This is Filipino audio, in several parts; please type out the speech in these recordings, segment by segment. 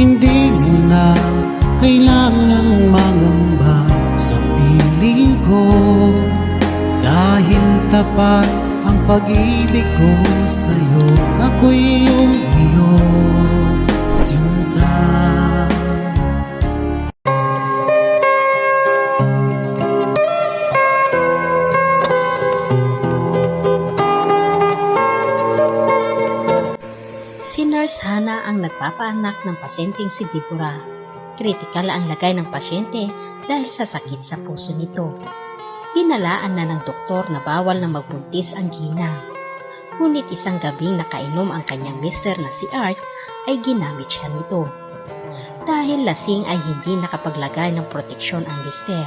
Hindi mo na kailangang mangamba sa piling ko. Dahil tapat ang pag-ibig ko sa'yo Ako'y iyong Nurse Hana ang nagpapaanak ng pasyenteng si Deborah. Kritikal ang lagay ng pasyente dahil sa sakit sa puso nito. Binalaan na ng doktor na bawal na magbuntis ang Gina. Ngunit isang gabing nakainom ang kanyang mister na si Art ay ginamit siya nito. Dahil lasing ay hindi nakapaglagay ng proteksyon ang mister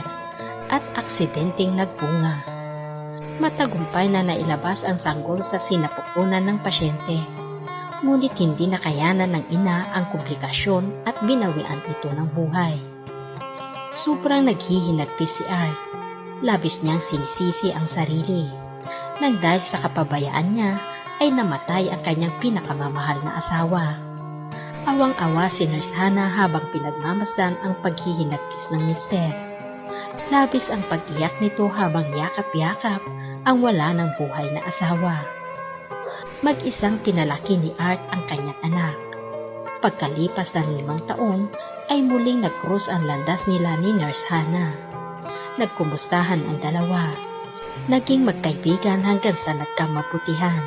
at aksidenteng nagbunga. Matagumpay na nailabas ang sanggol sa sinapupunan ng pasyente ngunit hindi nakayanan ng ina ang komplikasyon at binawian ito ng buhay. Sobrang naghihinagpis si Art. Labis niyang sinisisi ang sarili. Nang dahil sa kapabayaan niya, ay namatay ang kanyang pinakamamahal na asawa. Awang-awa si Nurse Hannah habang pinagmamasdan ang paghihinagpis ng mister. Labis ang pag-iyak nito habang yakap-yakap ang wala ng buhay na asawa mag-isang pinalaki ni Art ang kanyang anak. Pagkalipas ng limang taon, ay muling nag-cross ang landas nila ni Nurse Hannah. Nagkumustahan ang dalawa. Naging magkaibigan hanggang sa nagkamabutihan.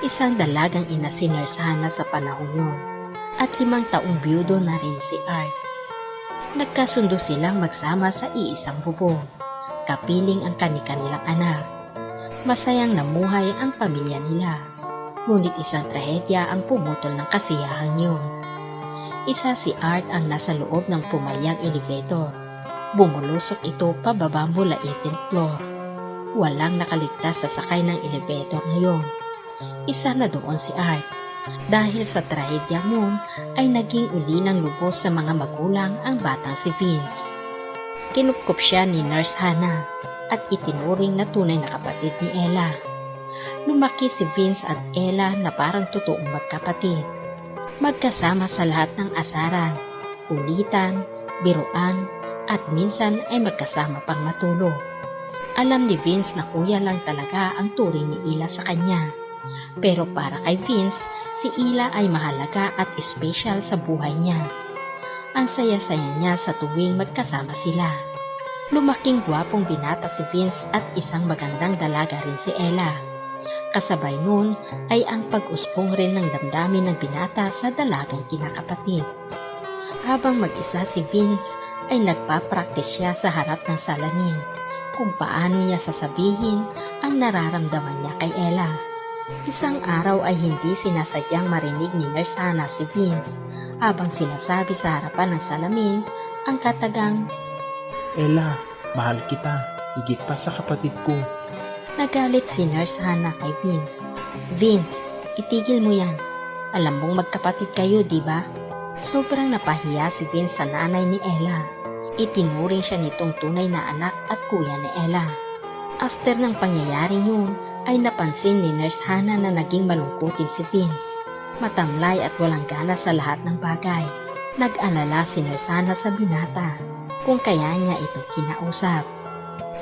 Isang dalagang ina si Nurse Hannah sa panahon yun. At limang taong biyudo na rin si Art. Nagkasundo silang magsama sa iisang bubong. Kapiling ang kani-kanilang anak. Masayang namuhay ang pamilya nila ngunit isang trahedya ang pumutol ng kasiyahan yun. Isa si Art ang nasa loob ng pumayang elevator. Bumulusok ito pababa mula 18th floor. Walang nakaligtas sa sakay ng elevator ngayon. Isa na doon si Art. Dahil sa trahedya yun ay naging uli ng lubos sa mga magulang ang batang si Vince. Kinupkup siya ni Nurse Hannah at itinuring na tunay na kapatid ni Ella lumaki si Vince at Ella na parang totoong magkapatid. Magkasama sa lahat ng asaran, kulitan, biruan, at minsan ay magkasama pang matulog. Alam ni Vince na kuya lang talaga ang turing ni Ila sa kanya. Pero para kay Vince, si Ila ay mahalaga at espesyal sa buhay niya. Ang saya-saya niya sa tuwing magkasama sila. Lumaking gwapong binata si Vince at isang magandang dalaga rin si Ella. Kasabay nun ay ang pag-uspong rin ng damdamin ng binata sa dalagang kinakapatid. Habang mag-isa si Vince ay nagpa-practice siya sa harap ng salamin kung paano niya sasabihin ang nararamdaman niya kay Ella. Isang araw ay hindi sinasadyang marinig ni Nurse Hannah si Vince habang sinasabi sa harapan ng salamin ang katagang Ella, mahal kita. Higit pa sa kapatid ko. Nagalit si Nurse Hannah kay Vince. Vince, itigil mo yan. Alam mong magkapatid kayo, di ba? Sobrang napahiya si Vince sa nanay ni Ella. Itinuring siya nitong tunay na anak at kuya ni Ella. After ng pangyayaring yun, ay napansin ni Nurse Hannah na naging malungkutin si Vince. Matamlay at walang gana sa lahat ng bagay. Nag-alala si Nurse Hannah sa binata kung kaya niya ito kinausap.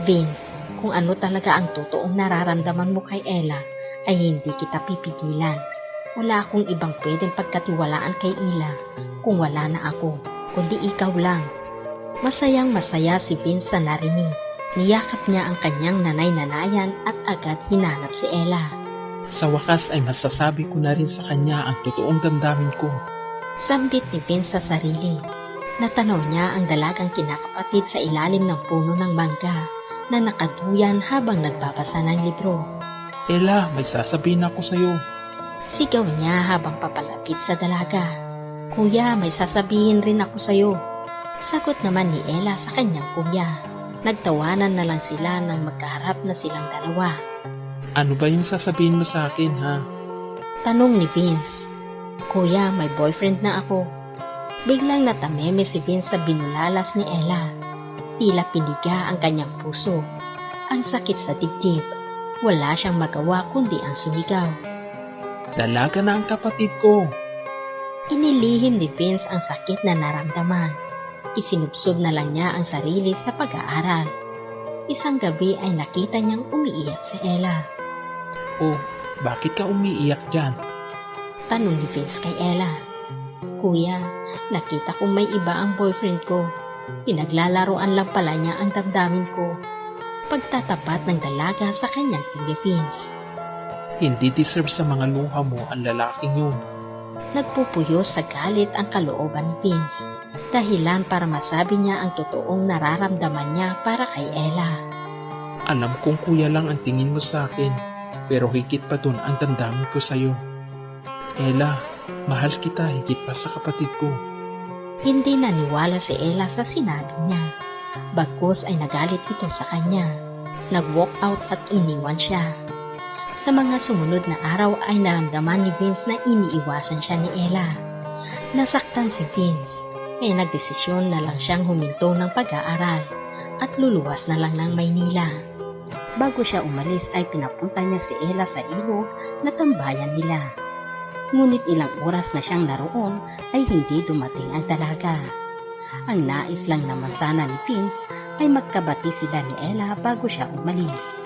Vince, kung ano talaga ang totoong nararamdaman mo kay Ella ay hindi kita pipigilan. Wala akong ibang pwedeng pagkatiwalaan kay Ila kung wala na ako, kundi ikaw lang. Masayang masaya si Vince sa narinig. Niyakap niya ang kanyang nanay-nanayan at agad hinanap si Ella. Sa wakas ay masasabi ko na rin sa kanya ang totoong damdamin ko. Sambit ni Vince sa sarili. Natanaw niya ang dalagang kinakapatid sa ilalim ng puno ng mangga na nakaduyan habang nagbabasa ng libro. Ella, may sasabihin ako sa'yo. Sigaw niya habang papalapit sa dalaga. Kuya, may sasabihin rin ako sa'yo. Sagot naman ni Ella sa kanyang kuya. Nagtawanan na lang sila nang magkaharap na silang dalawa. Ano ba yung sasabihin mo sa akin, ha? Tanong ni Vince. Kuya, may boyfriend na ako. Biglang natameme si Vince sa binulalas ni Ella. Tila piniga ang kanyang puso. Ang sakit sa dibdib. Wala siyang magawa kundi ang sumigaw. Dalaga na ang kapatid ko. Inilihim ni Vince ang sakit na naramdaman. Isinubsob na lang niya ang sarili sa pag-aaral. Isang gabi ay nakita niyang umiiyak si Ella. Oh, bakit ka umiiyak dyan? Tanong ni Vince kay Ella. Kuya, nakita kong may iba ang boyfriend ko. Pinaglalaroan lang pala niya ang damdamin ko. Pagtatapat ng dalaga sa kanyang Vince. Hindi deserve sa mga luha mo ang lalaking yun. Nagpupuyos sa galit ang kalooban ni Vince. Dahilan para masabi niya ang totoong nararamdaman niya para kay Ella. Alam kong kuya lang ang tingin mo sa akin, pero higit pa dun ang damdamin ko sa'yo. Ella, mahal kita higit pa sa kapatid ko. Hindi naniwala si Ella sa sinabi niya. Bagkus ay nagalit ito sa kanya. Nag-walk out at iniwan siya. Sa mga sumunod na araw ay naramdaman ni Vince na iniiwasan siya ni Ella. Nasaktan si Vince, kaya nagdesisyon na lang siyang huminto ng pag-aaral at luluwas na lang ng Maynila. Bago siya umalis ay pinapunta niya si Ella sa ilog na tambayan nila. Ngunit ilang oras na siyang naroon ay hindi dumating ang dalaga. Ang nais lang naman sana ni Vince ay magkabati sila ni Ella bago siya umalis.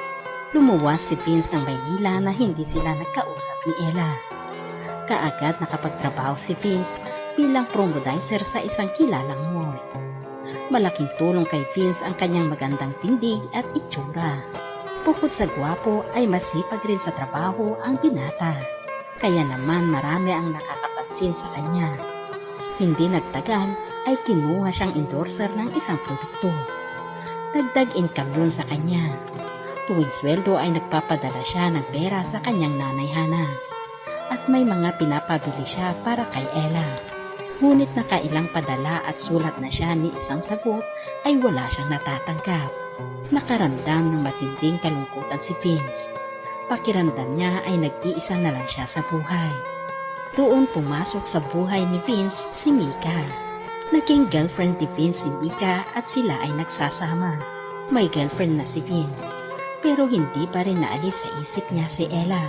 Lumuwas si Vince ng Maynila na hindi sila nagkausap ni Ella. Kaagad nakapagtrabaho si Vince bilang promodizer sa isang kilalang mall. Malaking tulong kay Vince ang kanyang magandang tindig at itsura. Bukod sa gwapo ay masipag rin sa trabaho ang binata. Kaya naman marami ang nakakapansin sa kanya. Hindi nagtagal ay kinuha siyang endorser ng isang produkto. Dagdag income yun sa kanya. Tuwing sweldo ay nagpapadala siya ng pera sa kanyang nanay Hana. At may mga pinapabili siya para kay Ella. Ngunit nakailang padala at sulat na siya ni isang sagot ay wala siyang natatanggap. Nakaramdam ng matinding kalungkutan si Vince. Pakiramdam niya ay nag-iisa na lang siya sa buhay. Doon pumasok sa buhay ni Vince si Mika. Naging girlfriend ni Vince si Mika at sila ay nagsasama. May girlfriend na si Vince, pero hindi pa rin naalis sa isip niya si Ella.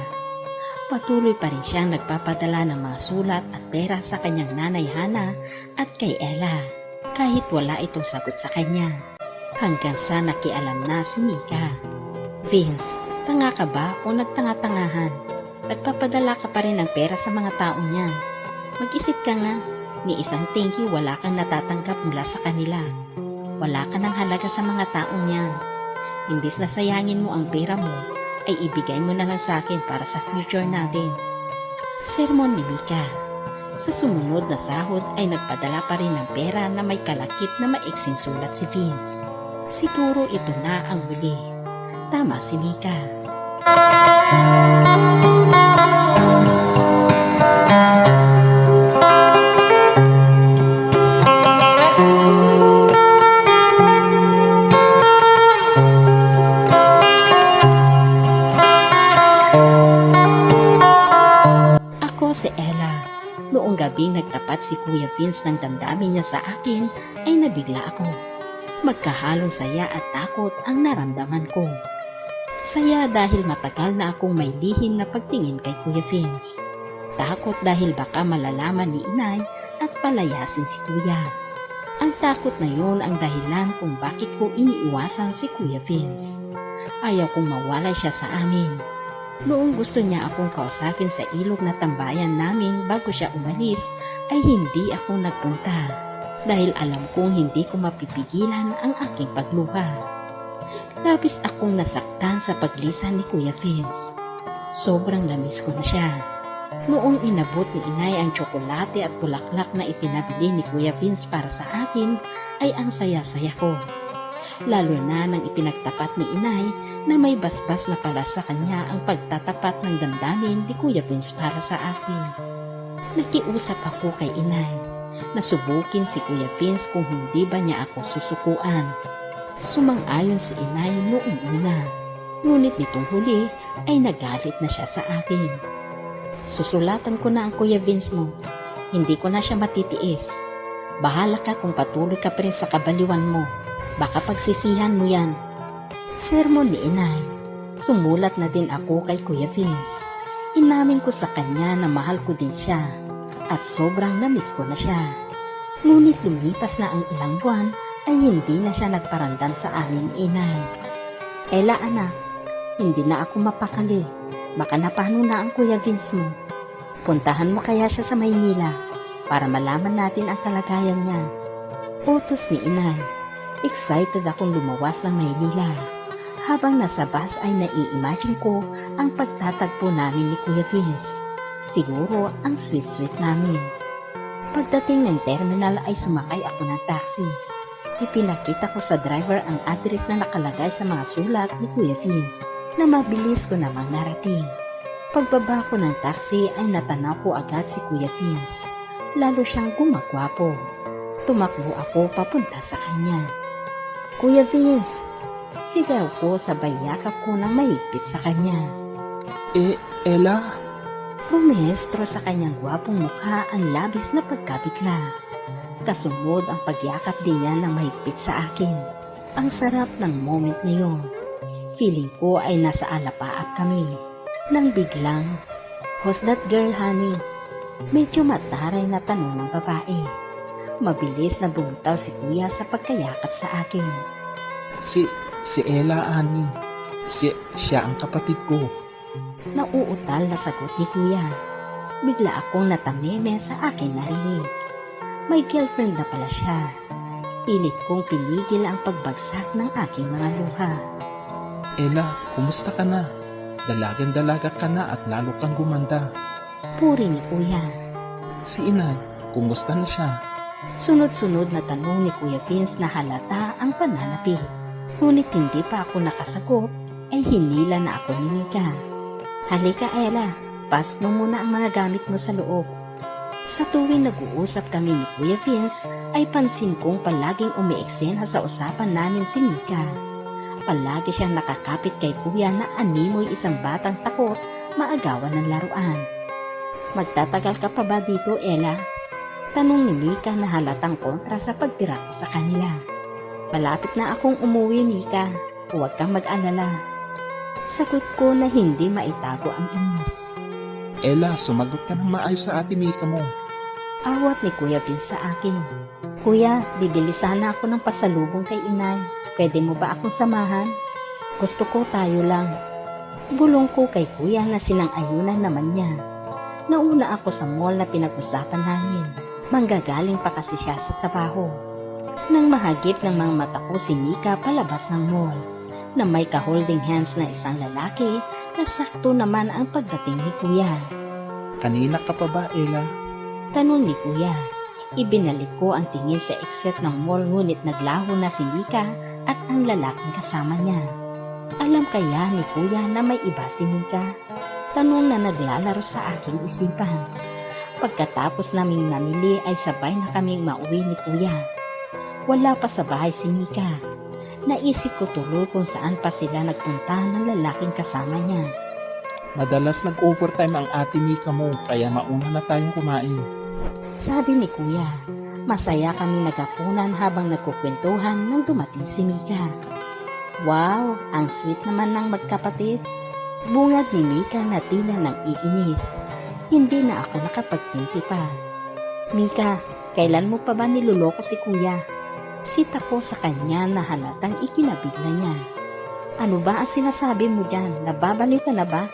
Patuloy pa rin siyang nagpapadala ng mga sulat at pera sa kanyang nanay Hana at kay Ella, kahit wala itong sagot sa kanya. Hanggang sa nakialam na si Mika. Vince, tanga ka ba o nagtanga-tangahan? Nagpapadala ka pa rin ng pera sa mga taong yan. Mag-isip ka nga, ni isang thank you wala kang natatanggap mula sa kanila. Wala ka ng halaga sa mga taong yan. Imbis na sayangin mo ang pera mo, ay ibigay mo na lang sa akin para sa future natin. Sermon ni Mika. Sa sumunod na sahod ay nagpadala pa rin ng pera na may kalakip na maiksing sulat si Vince. Siguro ito na ang huli. Tama si Mika. Ako si Ella. Noong gabing nagtapat si Kuya Vince ng damdamin niya sa akin, ay nabigla ako. Magkahalong saya at takot ang naramdaman ko. Saya dahil matagal na akong may lihim na pagtingin kay Kuya Vince. Takot dahil baka malalaman ni inay at palayasin si Kuya. Ang takot na yun ang dahilan kung bakit ko iniiwasan si Kuya Vince. Ayaw kong mawalay siya sa amin. Noong gusto niya akong kausapin sa ilog na tambayan namin bago siya umalis, ay hindi ako nagpunta. Dahil alam kong hindi ko mapipigilan ang aking pagluha. Labis akong nasaktan sa paglisan ni Kuya Vince. Sobrang lamis ko na siya. Noong inabot ni inay ang tsokolate at bulaklak na ipinabili ni Kuya Vince para sa akin, ay ang saya-saya ko. Lalo na nang ipinagtapat ni inay na may basbas na pala sa kanya ang pagtatapat ng damdamin ni Kuya Vince para sa akin. Nakiusap ako kay inay. Nasubukin si Kuya Vince kung hindi ba niya ako susukuan. Sumang-ayon si inay noong una. Ngunit nitong huli ay nagalit na siya sa akin. Susulatan ko na ang Kuya Vince mo. Hindi ko na siya matitiis. Bahala ka kung patuloy ka pa rin sa kabaliwan mo. Baka pagsisihan mo yan. Sermon ni inay. Sumulat na din ako kay Kuya Vince. Inamin ko sa kanya na mahal ko din siya. at sobrang namiss ko na siya. Ngunit lumipas na ang ilang buwan ay hindi na siya nagparandam sa aming inay. Ella anak, hindi na ako mapakali. Baka napano na ang Kuya Vince mo. Puntahan mo kaya siya sa Maynila para malaman natin ang kalagayan niya. Utos ni inay. Excited akong lumawas ng Maynila. Habang nasa bus ay nai-imagine ko ang pagtatagpo namin ni Kuya Vince. Siguro ang sweet-sweet namin. Pagdating ng terminal ay sumakay ako ng taxi. Ipinakita ko sa driver ang address na nakalagay sa mga sulat ni Kuya Vince na mabilis ko namang narating. Pagbaba ko ng taxi ay natanaw ko agad si Kuya Vince. Lalo siyang gumagwapo. Tumakbo ako papunta sa kanya. Kuya Vince, sigaw ko sabay yakap ko ng mahigpit sa kanya. Eh, Ella? Rumehestro sa kanyang gwapong mukha ang labis na pagkabigla. Kasunod ang pagyakap din niya ng mahigpit sa akin. Ang sarap ng moment na yun. Feeling ko ay nasa alapaap kami. Nang biglang, Who's that girl, honey? Medyo mataray na tanong ng babae. Mabilis na bumitaw si kuya sa pagkayakap sa akin. Si, si Ella, Ani. Si, siya ang kapatid ko. Nauutal na sagot ni kuya. Bigla akong natameme sa akin narinig. May girlfriend na pala siya. Pilit kong pinigil ang pagbagsak ng aking mga luha. Ella, kumusta ka na? Dalagan-dalaga ka na at lalo kang gumanda. Puri ni kuya. Si Inay, kumusta na siya? Sunod-sunod na tanong ni Kuya Vince na halata ang pananapik. Ngunit hindi pa ako nakasagot ay hinila na ako ni Mika. Halika Ella, pasok mo muna ang mga gamit mo sa loob. Sa tuwing nag-uusap kami ni Kuya Vince ay pansin kong palaging umiiksena sa usapan namin si Mika. Palagi siyang nakakapit kay Kuya na animoy isang batang takot maagawan ng laruan. Magtatagal ka pa ba dito, Ella? Tanong ni Mika na halatang kontra sa pagtira ko sa kanila. Malapit na akong umuwi, Mika. Huwag kang mag-alala. Sagot ko na hindi maitago ang inis. Ella, sumagot ka ng maayos sa ate Mika mo. Awat ni Kuya Vince sa akin. Kuya, bibili sana ako ng pasalubong kay inay. Pwede mo ba akong samahan? Gusto ko tayo lang. Bulong ko kay kuya na sinang-ayunan naman niya. Nauna ako sa mall na pinag-usapan namin. Manggagaling pa kasi siya sa trabaho. Nang mahagip ng mga mata ko si Mika palabas ng mall na may ka-holding hands na isang lalaki na sakto naman ang pagdating ni kuya. Kanina ka pa ba, Ella? Tanong ni Kuya. Ibinalik ko ang tingin sa exit ng mall ngunit naglaho na si Mika at ang lalaking kasama niya. Alam kaya ni Kuya na may iba si Mika? Tanong na naglalaro sa aking isipan. Pagkatapos naming namili ay sabay na kaming mauwi ni Kuya. Wala pa sa bahay si Mika. Naisip ko tuloy kung saan pa sila nagpunta ng lalaking kasama niya. Madalas nag-overtime ang ate Mika mo kaya mauna na tayong kumain. Sabi ni Kuya, masaya kami nagapunan habang nagkukwentuhan nang dumating si Mika. Wow, ang sweet naman ng magkapatid. Bungad ni Mika na tila ng iinis. Hindi na ako nakapagtimpi pa. Mika, kailan mo pa ba niloloko si Kuya? Sita ko sa kanya na halatang ikinabig na niya. Ano ba ang sinasabi mo dyan? Nababaliw ka na ba?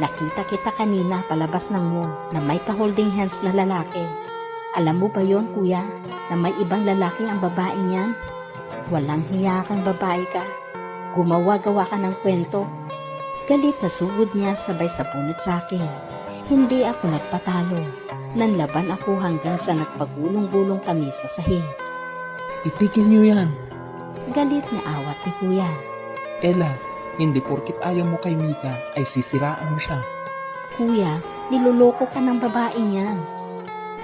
Nakita kita kanina palabas ng mall na may ka-holding hands na lalaki. Alam mo ba yon kuya, na may ibang lalaki ang babae niyan? Walang hiya kang babae ka. Gumawa-gawa ka ng kwento. Galit na sugod niya sabay sa punot sa akin. Hindi ako nagpatalo. Nanlaban ako hanggang sa nagpagulong-gulong kami sa sahig. Itigil niyo yan. Galit na awat ni kuya. Ella, hindi porkit ayaw mo kay Mika ay sisiraan mo siya. Kuya, niloloko ka ng babaeng yan.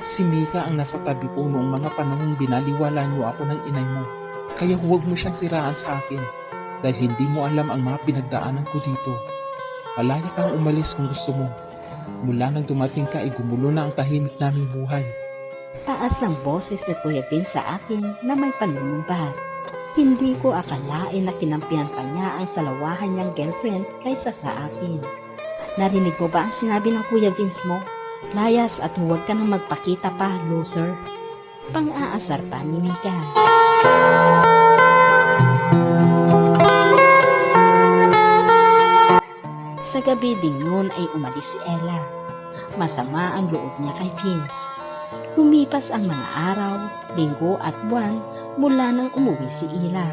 Si Mika ang nasa tabi ko noong mga panahong binaliwala niyo ako ng inay mo. Kaya huwag mo siyang siraan sa akin dahil hindi mo alam ang mga pinagdaanan ko dito. Malaya kang umalis kung gusto mo. Mula nang dumating ka ay gumulo na ang tahimik naming buhay. Taas ng boses ni Kuya Vince sa akin na may panunumbat. Hindi ko akalain na kinampihan pa niya ang salawahan niyang girlfriend kaysa sa akin. Narinig mo ba ang sinabi ng Kuya Vince mo? Layas at huwag ka nang magpakita pa, loser. Pang-aasar pa ni Mika. Sa gabi ding noon ay umalis si Ella. Masama ang loob niya kay Vince. Lumipas ang mga araw, linggo at buwan mula nang umuwi si Ella.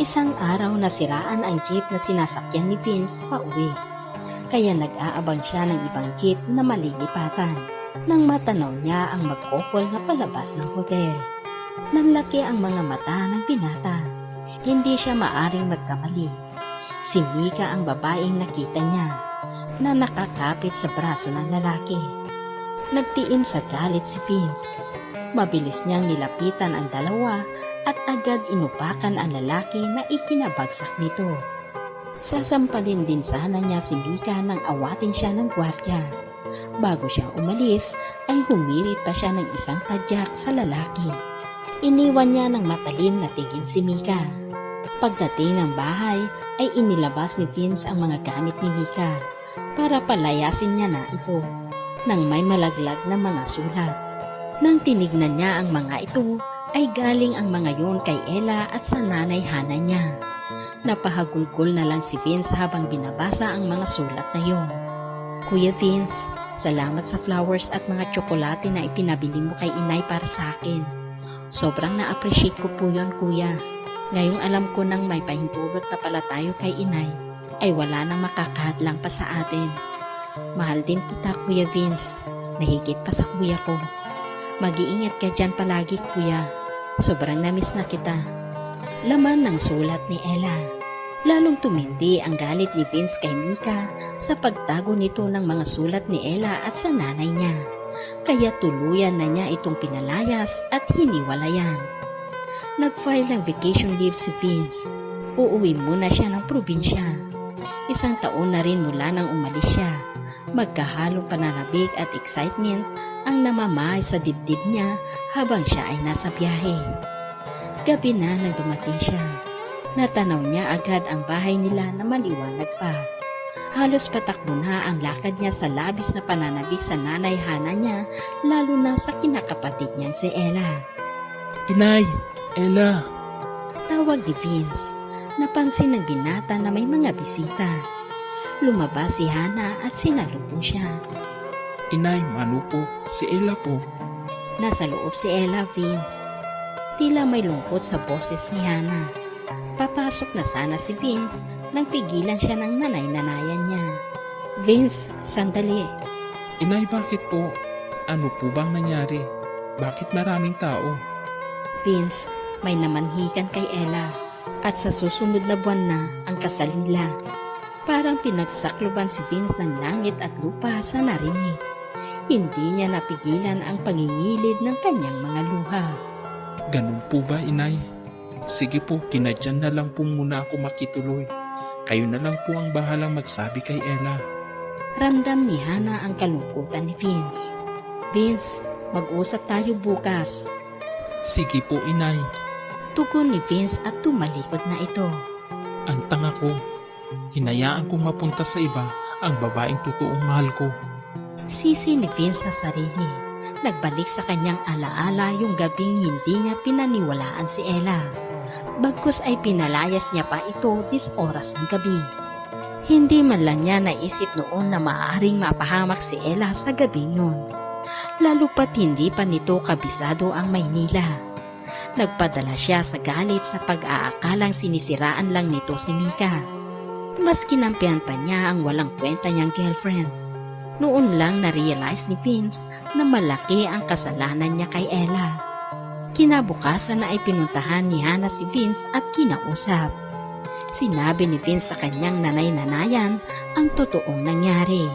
Isang araw nasiraan ang jeep na sinasakyan ni Vince pa uwi. Kaya nag-aabang siya ng ibang jeep na malilipatan nang matanaw niya ang magkopol na palabas ng hotel. Nanlaki ang mga mata ng binata. Hindi siya maaring magkamali. Si Mika ang babaeng nakita niya na nakakapit sa braso ng lalaki. Nagtiim sa galit si Vince. Mabilis niyang nilapitan ang dalawa at agad inupakan ang lalaki na ikinabagsak nito. Sasampalin din sana niya si Mika nang awatin siya ng gwardya. Bago siya umalis, ay humirit pa siya ng isang tadyak sa lalaki. Iniwan niya ng matalim na tingin si Mika. Pagdating ng bahay, ay inilabas ni Vince ang mga gamit ni Mika para palayasin niya na ito nang may malaglag na mga sulat. Nang tinignan niya ang mga ito, ay galing ang mga yon kay Ella at sa nanay Hana niya. Napahagulgol na lang si Vince habang binabasa ang mga sulat na yon. Kuya Vince, salamat sa flowers at mga tsokolate na ipinabili mo kay inay para sa akin. Sobrang na-appreciate ko po yon kuya. Ngayong alam ko nang may pahintulot na pala tayo kay inay, ay wala nang makakahadlang pa sa atin. Mahal din kita kuya Vince, nahigit pa sa kuya ko. Mag-iingat ka dyan palagi kuya, sobrang namiss na kita. Laman ng sulat ni Ella. Lalong tumindi ang galit ni Vince kay Mika sa pagtago nito ng mga sulat ni Ella at sa nanay niya. Kaya tuluyan na niya itong pinalayas at hiniwalayan. Nag-file ng vacation leave si Vince. Uuwi muna siya ng probinsya. Isang taon na rin mula nang umalis siya. Magkahalong pananabik at excitement ang namamahay sa dibdib niya habang siya ay nasa biyahe. Gabi na nang dumating siya. Natanaw niya agad ang bahay nila na maliwanag pa. Halos patakbo na ang lakad niya sa labis na pananabik sa nanay Hana niya lalo na sa kinakapatid niyang si Ella. Inay! Ella! Tawag ni Vince. Napansin ng binata na may mga bisita. Lumabas si Hana at sinalubong siya. Inay, mano po? Si Ella po. Nasa loob si Ella Vince. Tila may lungkot sa boses ni Hana. Papasok na sana si Vince nang pigilan siya ng nanay-nanayan niya. Vince, sandali. Inay, bakit po? Ano po bang nangyari? Bakit maraming tao? Vince, may namanhikan kay Ella at sa susunod na buwan na ang kasal nila. Parang pinagsakloban si Vince ng langit at lupa sa narinig. Hindi niya napigilan ang pangingilid ng kanyang mga luha. Ganun po ba, inay? Sige po, kinadyan na lang po muna ako makituloy. Kayo na lang po ang bahalang magsabi kay Ella. Ramdam ni Hana ang kalungkutan ni Vince. Vince, mag-usap tayo bukas. Sige po, inay. Tugon ni Vince at tumalikod na ito. Ang tanga ko. Hinayaan kong mapunta sa iba ang babaeng totoong mahal ko. Sisi ni Vince sa sarili. Nagbalik sa kanyang alaala yung gabing hindi niya pinaniwalaan si Ella. Bagkus ay pinalayas niya pa ito dis oras ng gabi. Hindi man lang niya naisip noon na maaaring mapahamak si Ella sa gabing yun. Lalo pat hindi pa nito kabisado ang Maynila. Nagpadala siya sa galit sa pag-aakalang sinisiraan lang nito si Mika. Mas kinampihan pa niya ang walang kwenta niyang girlfriend. Noon lang na-realize ni Vince na malaki ang kasalanan niya kay Ella. Kinabukasan na ay pinuntahan ni Hana si Vince at kinausap. Sinabi ni Vince sa kanyang nanay-nanayan ang totoong nangyari.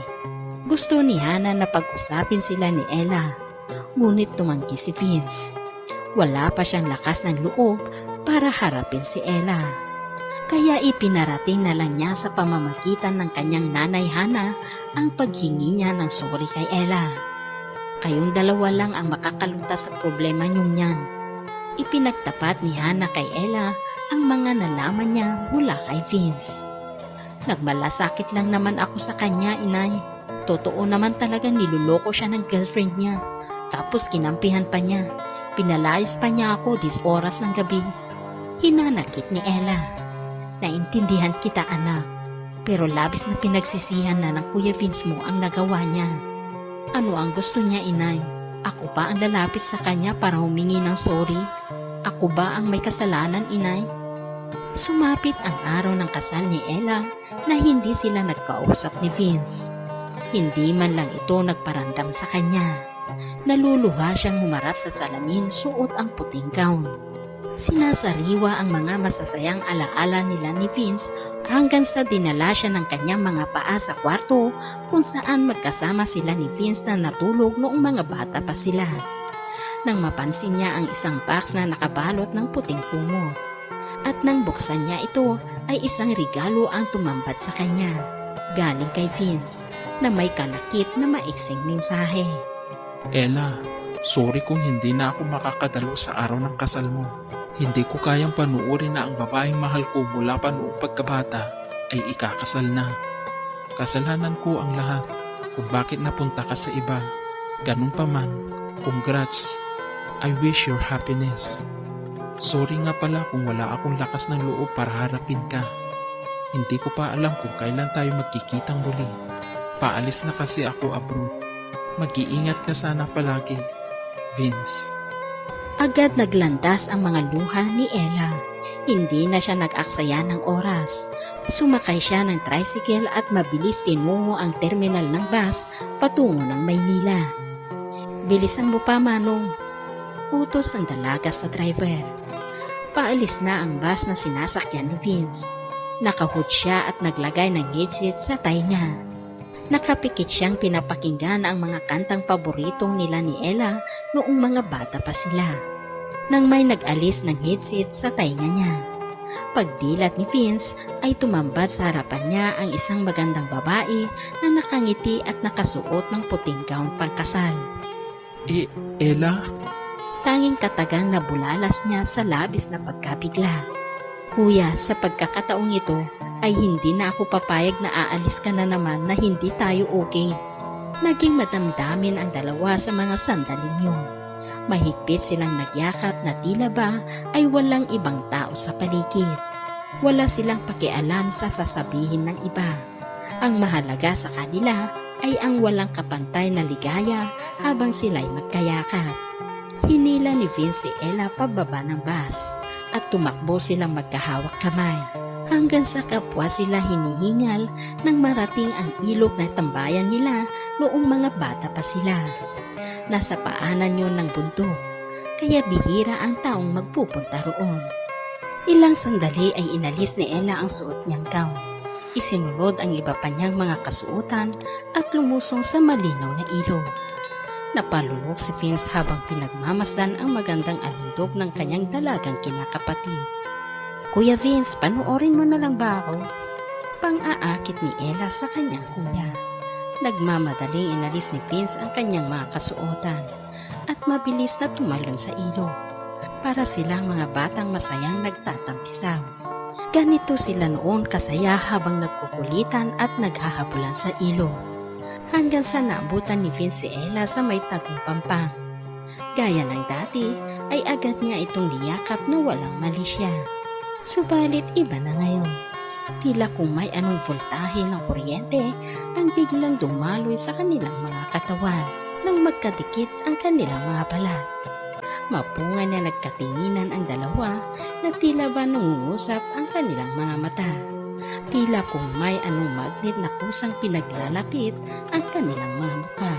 Gusto ni Hana na pag-usapin sila ni Ella, ngunit tumanggi si Vince. Wala pa siyang lakas ng loob para harapin si Ella. Kaya ipinarating na lang niya sa pamamagitan ng kanyang nanay Hana ang paghingi niya ng sorry kay Ella. Kayong dalawa lang ang makakaluntas sa problema niyong yan. Ipinagtapat ni Hana kay Ella ang mga nalaman niya mula kay Vince. Nagmalasakit lang naman ako sa kanya, inay. Totoo naman talaga niloloko siya ng girlfriend niya. Tapos kinampihan pa niya. Pinalayas pa niya ako dis oras ng gabi. Hinanakit ni Ella. Naintindihan kita anak. Pero labis na pinagsisihan na ng Kuya Vince mo ang nagawa niya. Ano ang gusto niya inay? Ako ba ang lalapit sa kanya para humingi ng sorry? Ako ba ang may kasalanan inay? Sumapit ang araw ng kasal ni Ella na hindi sila nagkausap ni Vince. Hindi man lang ito nagparandam sa kanya. Naluluha siyang humarap sa salamin suot ang puting gown. Sinasariwa ang mga masasayang alaala nila ni Vince hanggang sa dinala siya ng kanyang mga paa sa kwarto kung saan magkasama sila ni Vince na natulog noong mga bata pa sila. Nang mapansin niya ang isang box na nakabalot ng puting kumot. At nang buksan niya ito ay isang regalo ang tumambad sa kanya. Galing kay Vince na may kalakip na maiksing mensahe. Ella, sorry kung hindi na ako makakadalo sa araw ng kasal mo. Hindi ko kayang panuorin na ang babaeng mahal ko mula pa noong pagkabata ay ikakasal na. Kasalanan ko ang lahat kung bakit napunta ka sa iba. Ganun pa man, congrats. I wish your happiness. Sorry nga pala kung wala akong lakas ng loob para harapin ka. Hindi ko pa alam kung kailan tayo magkikitang muli. Paalis na kasi ako abroad. Mag-iingat ka sana palagi. Vince. Agad naglandas ang mga luha ni Ella. Hindi na siya nag-aksaya ng oras. Sumakay siya ng tricycle at mabilis tinungo ang terminal ng bus patungo ng Maynila. Bilisan mo pa, Manong. Utos ng dalaga sa driver. Paalis na ang bus na sinasakyan ni Vince. Nakahood siya at naglagay ng headset sa tay niya. Nakapikit siyang pinapakinggan ang mga kantang paboritong nila ni Ella noong mga bata pa sila. Nang may nag-alis ng headset sa tainga niya. Pagdilat ni Vince ay tumambad sa harapan niya ang isang magandang babae na nakangiti at nakasuot ng puting gown pangkasal. Eh, Ella? Tanging katagang na bulalas niya sa labis na pagkabigla. Kuya, sa pagkakataong ito ay hindi na ako papayag na aalis ka na naman na hindi tayo okay. Naging madamdamin ang dalawa sa mga sandaling yun. Mahigpit silang nagyakap na tila ba ay walang ibang tao sa paligid. Wala silang pakialam sa sasabihin ng iba. Ang mahalaga sa kanila ay ang walang kapantay na ligaya habang sila'y magkayakap. Hinila ni Vince si Ella pababa ng bus at tumakbo silang magkahawak kamay hanggang sa kapwa sila hinihingal nang marating ang ilog na tambayan nila noong mga bata pa sila. Nasa paanan yon ng bundok, kaya bihira ang taong magpupunta roon. Ilang sandali ay inalis ni Ella ang suot niyang gown. Isinulod ang iba pa niyang mga kasuotan at lumusong sa malinaw na ilog. Napalunok si Vince habang pinagmamasdan ang magandang alindog ng kanyang dalagang kinakapatid. Kuya Vince, panoorin mo na lang ba ako? Pang-aakit ni Ella sa kanyang kuya. Nagmamadaling inalis ni Vince ang kanyang mga kasuotan at mabilis na tumalon sa ilog para silang mga batang masayang nagtatampisaw. Ganito sila noon kasaya habang nagkukulitan at naghahabulan sa ilog hanggang sa naabutan ni Vince si Ella sa may tagong pampang. Gaya ng dati ay agad niya itong niyakap na walang mali siya. Subalit iba na ngayon. Tila kung may anong voltahe ng kuryente ang biglang dumaloy sa kanilang mga katawan nang magkadikit ang kanilang mga balat. Mapunga na nagkatinginan ang dalawa na tila ba nangungusap ang kanilang mga mata. Tila kung may anong magnet na kusang pinaglalapit ang kanilang mga mukha.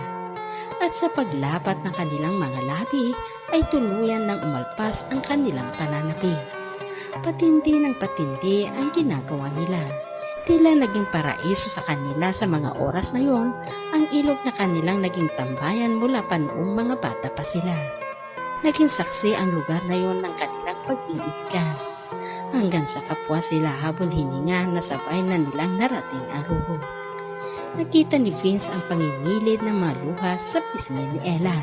At sa paglapat ng kanilang mga labi ay tuluyan ng umalpas ang kanilang pananapit. Patindi ng patindi ang ginagawa nila. Tila naging paraiso sa kanila sa mga oras na yon ang ilog na kanilang naging tambayan mula pa noong mga bata pa sila. Naging saksi ang lugar na yon ng kanilang pag-iibkan. Hanggang sa kapwa sila habol hininga na sabay na nilang narating ang ruho. Nakita ni Vince ang pangingilid ng mga luha sa pisngi ni Ella.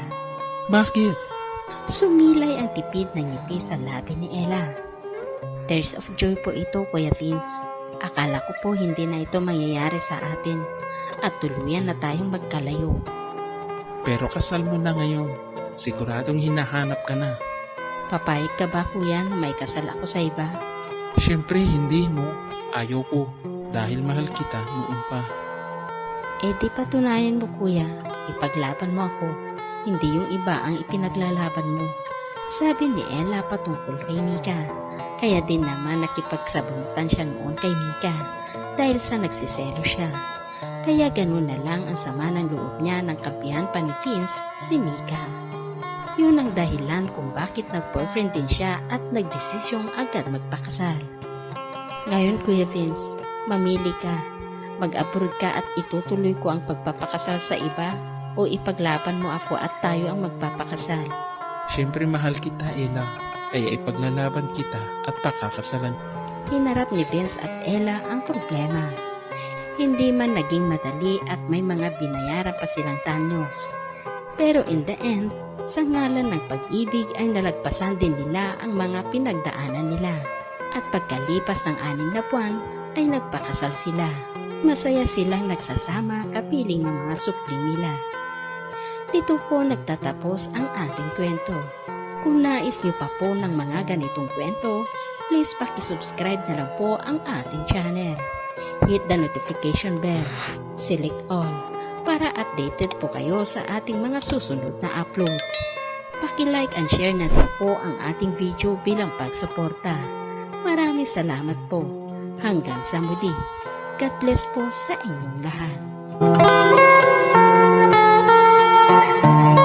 Bakit? Sumilay ang tipid na ngiti sa labi ni Ella. Tears of joy po ito, Kuya Vince. Akala ko po hindi na ito mangyayari sa atin at tuluyan na tayong magkalayo. Pero kasal mo na ngayon. Siguradong hinahanap ka na. Papayag ka ba kuya na may kasal ako sa iba? Siyempre hindi mo. Ayaw ko. Dahil mahal kita noon pa. Eh di patunayan mo kuya, ipaglaban mo ako. Hindi yung iba ang ipinaglalaban mo. Sabi ni Ella patungkol kay Mika. Kaya din naman nakipagsabunutan siya noon kay Mika dahil sa nagsiselo siya. Kaya ganun na lang ang sama ng loob niya ng kampihan pa ni Vince, si Mika. Yun ang dahilan kung bakit nag-boyfriend din siya at nagdesisyong agad magpakasal. Ngayon Kuya Vince, mamili ka. Mag-abroad ka at itutuloy ko ang pagpapakasal sa iba o ipaglaban mo ako at tayo ang magpapakasal. Siyempre mahal kita, Ella. Kaya ipaglalaban kita at pakakasalan. Hinarap ni Vince at Ella ang problema. Hindi man naging madali at may mga binayaran pa silang tanyos. Pero in the end, sa ngalan ng pag-ibig ay nalagpasan din nila ang mga pinagdaanan nila. At pagkalipas ng anim na buwan ay nagpakasal sila. Masaya silang nagsasama kapiling ng mga supling nila. Dito po nagtatapos ang ating kwento. Kung nais niyo pa po ng mga ganitong kwento, please subscribe na lang po ang ating channel. Hit the notification bell, select all, para updated po kayo sa ating mga susunod na upload. Paki-like and share na din po ang ating video bilang pagsuporta. Maraming salamat po. Hanggang sa muli. God bless po sa inyong lahat. Thank you.